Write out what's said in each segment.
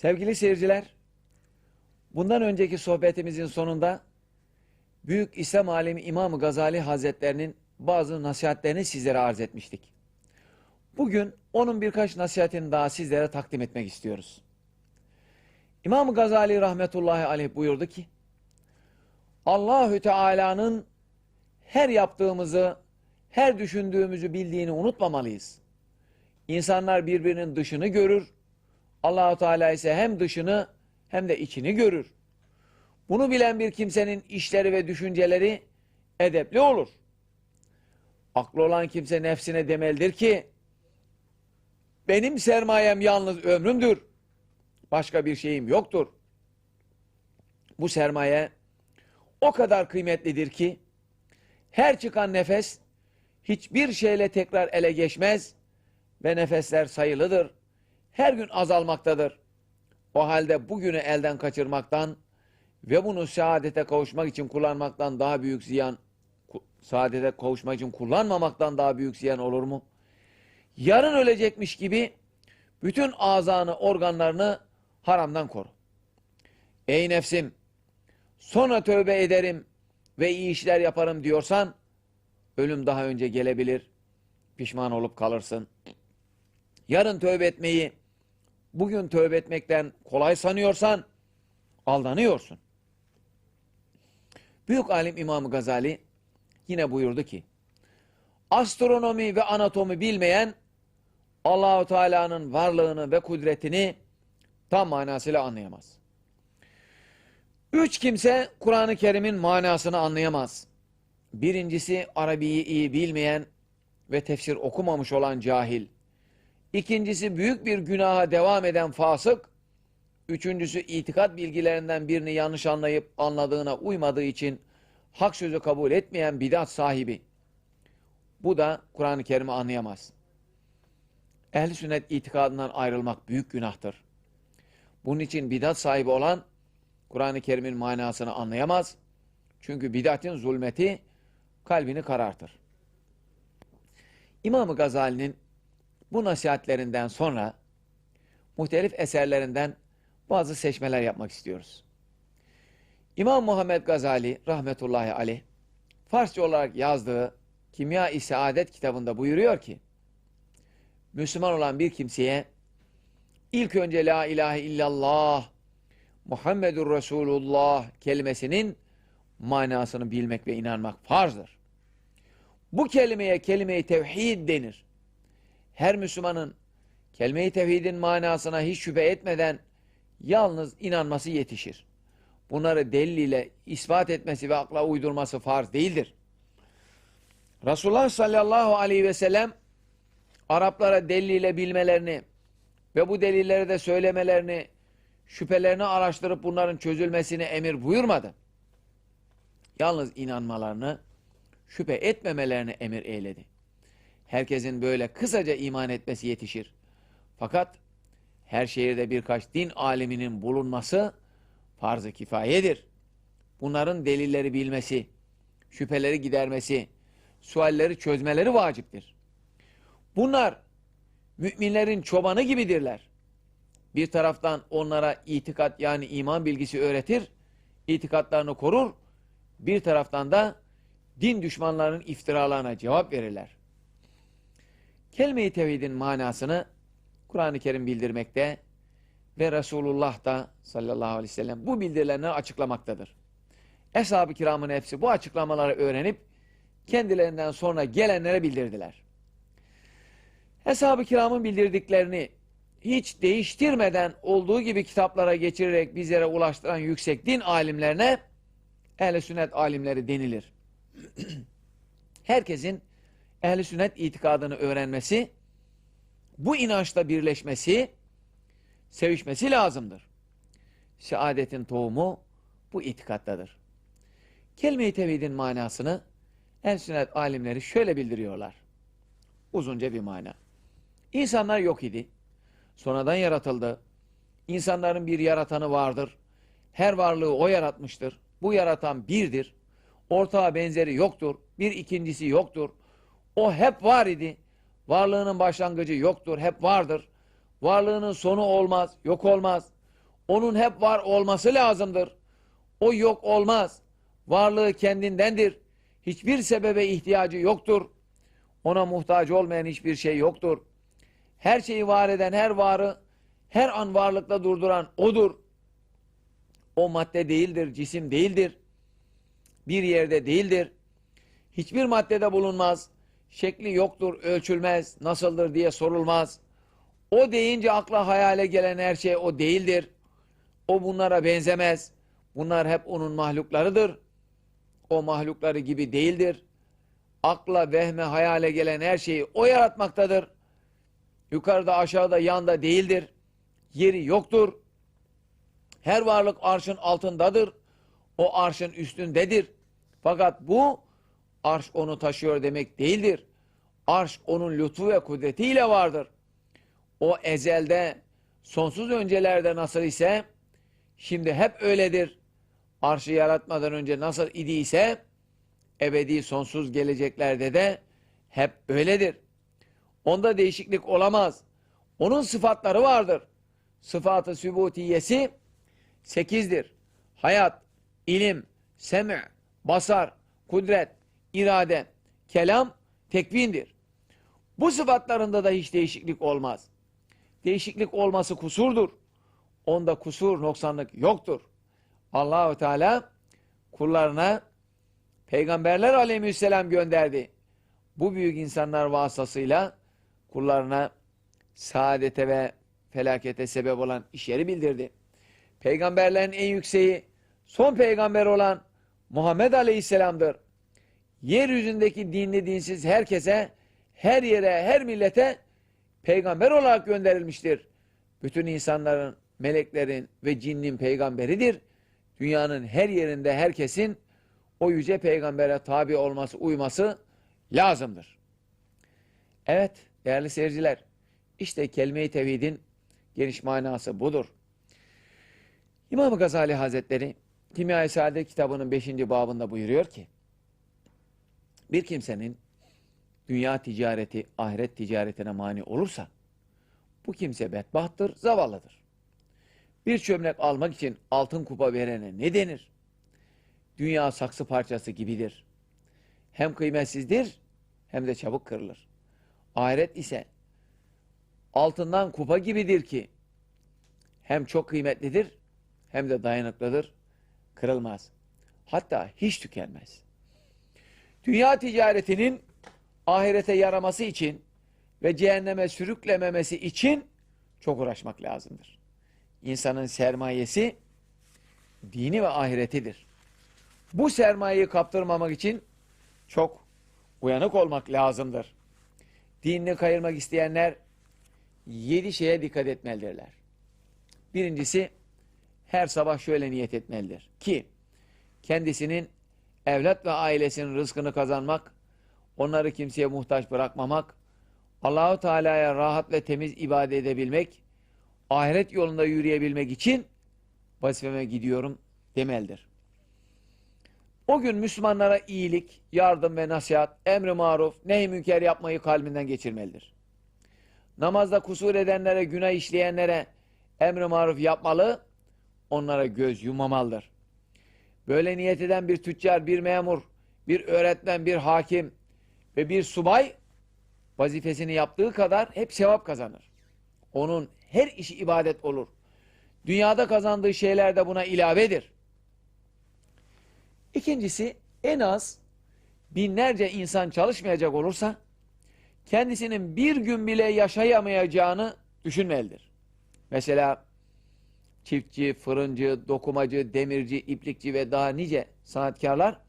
Sevgili seyirciler, bundan önceki sohbetimizin sonunda Büyük İslam alemi İmam Gazali Hazretlerinin bazı nasihatlerini sizlere arz etmiştik. Bugün onun birkaç nasihatini daha sizlere takdim etmek istiyoruz. İmam Gazali rahmetullahi aleyh buyurdu ki, Allahü Teala'nın her yaptığımızı, her düşündüğümüzü bildiğini unutmamalıyız. İnsanlar birbirinin dışını görür, Allahu Teala ise hem dışını hem de içini görür. Bunu bilen bir kimsenin işleri ve düşünceleri edepli olur. Aklı olan kimse nefsine demelidir ki, benim sermayem yalnız ömrümdür. Başka bir şeyim yoktur. Bu sermaye o kadar kıymetlidir ki, her çıkan nefes hiçbir şeyle tekrar ele geçmez ve nefesler sayılıdır. Her gün azalmaktadır. O halde bugünü elden kaçırmaktan ve bunu saadete kavuşmak için kullanmaktan daha büyük ziyan, saadete kavuşmak için kullanmamaktan daha büyük ziyan olur mu? Yarın ölecekmiş gibi bütün azanı, organlarını haramdan koru. Ey nefsim, sonra tövbe ederim ve iyi işler yaparım diyorsan, ölüm daha önce gelebilir, pişman olup kalırsın. Yarın tövbe etmeyi, bugün tövbe etmekten kolay sanıyorsan, aldanıyorsun. Büyük alim İmam Gazali yine buyurdu ki, astronomi ve anatomi bilmeyen, Allahu Teala'nın varlığını ve kudretini tam manasıyla anlayamaz. Üç kimse Kur'an-ı Kerim'in manasını anlayamaz. Birincisi Arabiyi iyi bilmeyen ve tefsir okumamış olan cahil. İkincisi büyük bir günaha devam eden fasık. Üçüncüsü itikat bilgilerinden birini yanlış anlayıp anladığına uymadığı için hak sözü kabul etmeyen bidat sahibi. Bu da Kur'an-ı Kerim'i anlayamaz. Ehl-i sünnet itikadından ayrılmak büyük günahtır. Bunun için bidat sahibi olan Kur'an-ı Kerim'in manasını anlayamaz. Çünkü bidatin zulmeti kalbini karartır. İmam-ı Gazali'nin bu nasihatlerinden sonra muhtelif eserlerinden bazı seçmeler yapmak istiyoruz. İmam Muhammed Gazali rahmetullahi aleyh Farsça olarak yazdığı Kimya-i Saadet kitabında buyuruyor ki Müslüman olan bir kimseye ilk önce La ilahe illallah Muhammedur Resulullah kelimesinin manasını bilmek ve inanmak farzdır. Bu kelimeye kelime-i tevhid denir. Her Müslümanın kelime-i tevhidin manasına hiç şüphe etmeden yalnız inanması yetişir. Bunları delil ile ispat etmesi ve akla uydurması farz değildir. Resulullah sallallahu aleyhi ve sellem Araplara deliliyle bilmelerini ve bu delilleri de söylemelerini, şüphelerini araştırıp bunların çözülmesini emir buyurmadı. Yalnız inanmalarını, şüphe etmemelerini emir eyledi. Herkesin böyle kısaca iman etmesi yetişir. Fakat her şehirde birkaç din aliminin bulunması farz-ı kifayedir. Bunların delilleri bilmesi, şüpheleri gidermesi, sualleri çözmeleri vaciptir. Bunlar müminlerin çobanı gibidirler. Bir taraftan onlara itikat yani iman bilgisi öğretir, itikatlarını korur. Bir taraftan da din düşmanlarının iftiralarına cevap verirler. Kelime-i tevhidin manasını Kur'an-ı Kerim bildirmekte ve Resulullah da sallallahu aleyhi ve sellem bu bildirilerini açıklamaktadır. Eshab-ı kiramın hepsi bu açıklamaları öğrenip kendilerinden sonra gelenlere bildirdiler. Eshab-ı kiramın bildirdiklerini hiç değiştirmeden olduğu gibi kitaplara geçirerek bizlere ulaştıran yüksek din alimlerine ehl sünnet alimleri denilir. Herkesin ehl sünnet itikadını öğrenmesi, bu inançla birleşmesi, sevişmesi lazımdır. Saadetin tohumu bu itikattadır. Kelime-i tevhidin manasını ehl sünnet alimleri şöyle bildiriyorlar. Uzunca bir mana. İnsanlar yok idi. Sonradan yaratıldı. İnsanların bir yaratanı vardır. Her varlığı o yaratmıştır. Bu yaratan birdir. Ortağı benzeri yoktur. Bir ikincisi yoktur. O hep var idi. Varlığının başlangıcı yoktur. Hep vardır. Varlığının sonu olmaz. Yok olmaz. Onun hep var olması lazımdır. O yok olmaz. Varlığı kendindendir. Hiçbir sebebe ihtiyacı yoktur. Ona muhtaç olmayan hiçbir şey yoktur. Her şeyi var eden, her varı her an varlıkta durduran O'dur. O madde değildir, cisim değildir. Bir yerde değildir. Hiçbir maddede bulunmaz. Şekli yoktur, ölçülmez, nasıldır diye sorulmaz. O deyince akla hayale gelen her şey o değildir. O bunlara benzemez. Bunlar hep onun mahluklarıdır. O mahlukları gibi değildir. Akla, vehme, hayale gelen her şeyi o yaratmaktadır. Yukarıda, aşağıda, yanda değildir. Yeri yoktur. Her varlık arşın altındadır. O arşın üstündedir. Fakat bu arş onu taşıyor demek değildir. Arş onun lütfu ve kudretiyle vardır. O ezelde, sonsuz öncelerde nasıl ise, şimdi hep öyledir. Arşı yaratmadan önce nasıl idiyse, ebedi sonsuz geleceklerde de hep öyledir. Onda değişiklik olamaz. Onun sıfatları vardır. Sıfatı sübutiyesi sekizdir. Hayat, ilim, sem'i, basar, kudret, irade, kelam, tekvindir. Bu sıfatlarında da hiç değişiklik olmaz. Değişiklik olması kusurdur. Onda kusur, noksanlık yoktur. Allahu Teala kullarına peygamberler aleyhisselam gönderdi. Bu büyük insanlar vasıtasıyla kullarına saadete ve felakete sebep olan işleri bildirdi. Peygamberlerin en yükseği son peygamber olan Muhammed Aleyhisselam'dır. Yeryüzündeki dinli dinsiz herkese, her yere, her millete peygamber olarak gönderilmiştir. Bütün insanların, meleklerin ve cinnin peygamberidir. Dünyanın her yerinde herkesin o yüce peygambere tabi olması, uyması lazımdır. Evet değerli seyirciler, işte kelime-i tevhidin geniş manası budur. İmam Gazali Hazretleri Kimya-i Saadet kitabının 5. babında buyuruyor ki bir kimsenin dünya ticareti ahiret ticaretine mani olursa bu kimse bedbahttır, zavallıdır. Bir çömlek almak için altın kupa verene ne denir? Dünya saksı parçası gibidir. Hem kıymetsizdir hem de çabuk kırılır. Ahiret ise altından kupa gibidir ki hem çok kıymetlidir hem de dayanıklıdır, kırılmaz. Hatta hiç tükenmez. Dünya ticaretinin ahirete yaraması için ve cehenneme sürüklememesi için çok uğraşmak lazımdır. İnsanın sermayesi dini ve ahiretidir. Bu sermayeyi kaptırmamak için çok uyanık olmak lazımdır. Dinini kayırmak isteyenler yedi şeye dikkat etmelidirler. Birincisi her sabah şöyle niyet etmelidir ki kendisinin evlat ve ailesinin rızkını kazanmak, onları kimseye muhtaç bırakmamak, Allahu Teala'ya rahat ve temiz ibadet edebilmek, ahiret yolunda yürüyebilmek için vazifeme gidiyorum demelidir. O gün Müslümanlara iyilik, yardım ve nasihat, emri maruf, nehy münker yapmayı kalbinden geçirmelidir. Namazda kusur edenlere, günah işleyenlere emri maruf yapmalı, onlara göz yumamalıdır. Böyle niyet eden bir tüccar, bir memur, bir öğretmen, bir hakim ve bir subay vazifesini yaptığı kadar hep sevap kazanır. Onun her işi ibadet olur. Dünyada kazandığı şeyler de buna ilavedir. İkincisi en az binlerce insan çalışmayacak olursa kendisinin bir gün bile yaşayamayacağını düşünmelidir. Mesela çiftçi, fırıncı, dokumacı, demirci, iplikçi ve daha nice sanatkarlar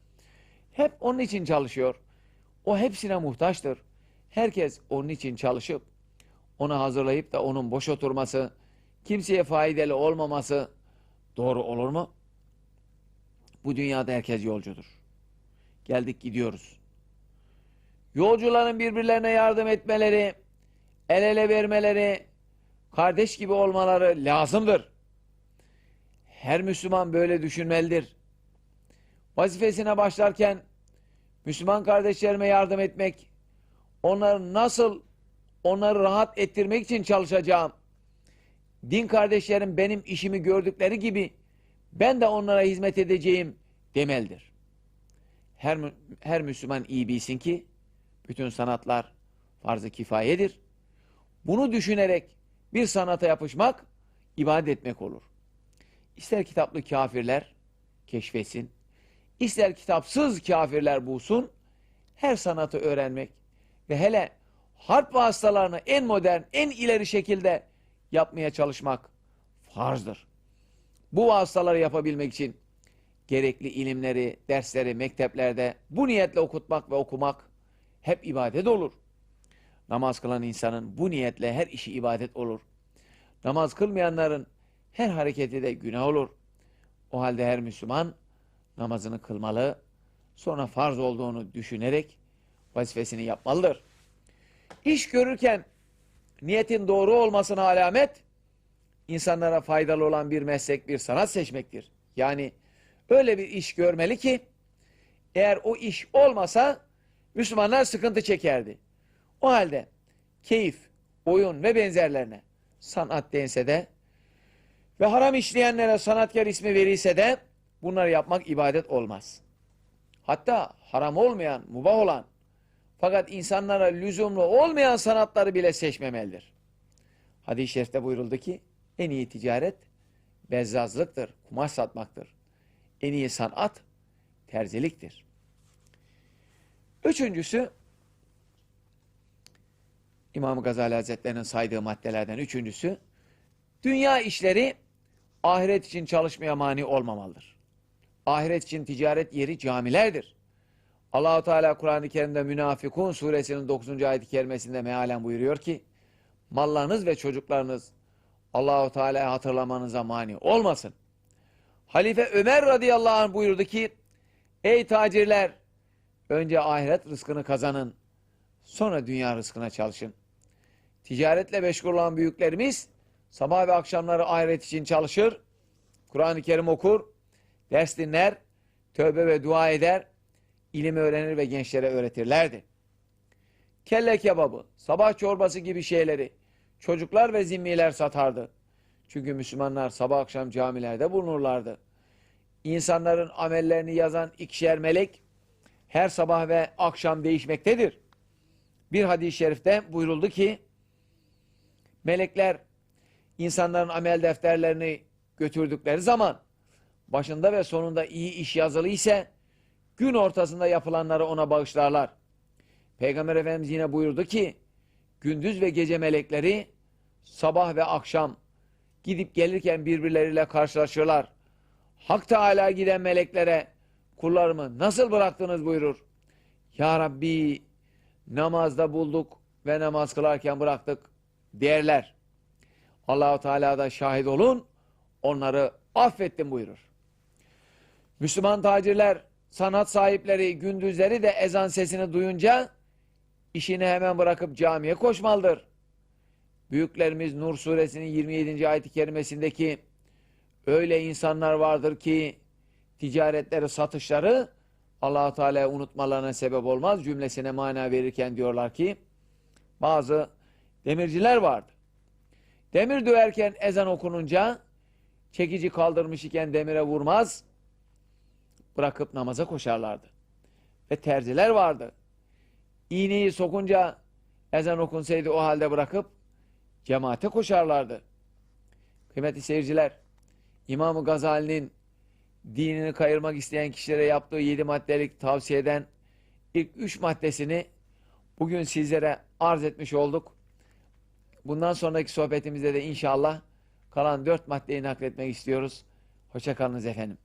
hep onun için çalışıyor. O hepsine muhtaçtır. Herkes onun için çalışıp onu hazırlayıp da onun boş oturması, kimseye faydalı olmaması doğru olur mu? Bu dünyada herkes yolcudur. Geldik gidiyoruz. Yolcuların birbirlerine yardım etmeleri, el ele vermeleri, kardeş gibi olmaları lazımdır. Her Müslüman böyle düşünmelidir. Vazifesine başlarken Müslüman kardeşlerime yardım etmek, onları nasıl onları rahat ettirmek için çalışacağım. din kardeşlerim benim işimi gördükleri gibi ben de onlara hizmet edeceğim demelidir. Her, her Müslüman iyi bilsin ki bütün sanatlar farz-ı kifayedir. Bunu düşünerek bir sanata yapışmak ibadet etmek olur. İster kitaplı kafirler keşfetsin, ister kitapsız kafirler bulsun, her sanatı öğrenmek ve hele harp vasıtalarını en modern, en ileri şekilde yapmaya çalışmak farzdır. Bu vasıtaları yapabilmek için gerekli ilimleri, dersleri mekteplerde bu niyetle okutmak ve okumak hep ibadet olur. Namaz kılan insanın bu niyetle her işi ibadet olur. Namaz kılmayanların her hareketi de günah olur. O halde her Müslüman namazını kılmalı, sonra farz olduğunu düşünerek vazifesini yapmalıdır. İş görürken niyetin doğru olmasına alamet, insanlara faydalı olan bir meslek, bir sanat seçmektir. Yani öyle bir iş görmeli ki, eğer o iş olmasa Müslümanlar sıkıntı çekerdi. O halde keyif, oyun ve benzerlerine sanat dense de ve haram işleyenlere sanatkar ismi verilse de bunları yapmak ibadet olmaz. Hatta haram olmayan, mubah olan fakat insanlara lüzumlu olmayan sanatları bile seçmemelidir. Hadis-i şerifte buyuruldu ki en iyi ticaret bezzazlıktır, kumaş satmaktır. En iyi sanat terziliktir. Üçüncüsü İmam Gazali Hazretleri'nin saydığı maddelerden üçüncüsü dünya işleri ahiret için çalışmaya mani olmamalıdır. Ahiret için ticaret yeri camilerdir. Allahu Teala Kur'an-ı Kerim'de Münafikun suresinin 9. ayet-i kerimesinde mealen buyuruyor ki mallarınız ve çocuklarınız Allahu Teala'yı hatırlamanıza mani olmasın. Halife Ömer radıyallahu anh buyurdu ki ey tacirler önce ahiret rızkını kazanın sonra dünya rızkına çalışın. Ticaretle meşgul olan büyüklerimiz sabah ve akşamları ahiret için çalışır, Kur'an-ı Kerim okur, ders dinler, tövbe ve dua eder, ilim öğrenir ve gençlere öğretirlerdi. Kelle kebabı, sabah çorbası gibi şeyleri çocuklar ve zimmiler satardı. Çünkü Müslümanlar sabah akşam camilerde bulunurlardı. İnsanların amellerini yazan ikişer melek her sabah ve akşam değişmektedir. Bir hadis-i şerifte buyuruldu ki melekler insanların amel defterlerini götürdükleri zaman başında ve sonunda iyi iş yazılı ise gün ortasında yapılanları ona bağışlarlar. Peygamber Efendimiz yine buyurdu ki gündüz ve gece melekleri sabah ve akşam gidip gelirken birbirleriyle karşılaşırlar. Hak Teala giden meleklere kullarımı nasıl bıraktınız buyurur. Ya Rabbi namazda bulduk ve namaz kılarken bıraktık derler. Allahu Teala da şahit olun onları affettim buyurur. Müslüman tacirler, sanat sahipleri gündüzleri de ezan sesini duyunca işini hemen bırakıp camiye koşmalıdır. Büyüklerimiz Nur suresinin 27. ayet-i kerimesindeki öyle insanlar vardır ki ticaretleri, satışları allah Teala'yı unutmalarına sebep olmaz. Cümlesine mana verirken diyorlar ki bazı demirciler vardı. Demir döverken ezan okununca çekici kaldırmış iken demire vurmaz bırakıp namaza koşarlardı. Ve terziler vardı. İğneyi sokunca ezan okunsaydı o halde bırakıp cemaate koşarlardı. Kıymetli seyirciler, İmam-ı Gazali'nin dinini kayırmak isteyen kişilere yaptığı yedi maddelik tavsiyeden ilk üç maddesini bugün sizlere arz etmiş olduk. Bundan sonraki sohbetimizde de inşallah kalan dört maddeyi nakletmek istiyoruz. Hoşçakalınız efendim.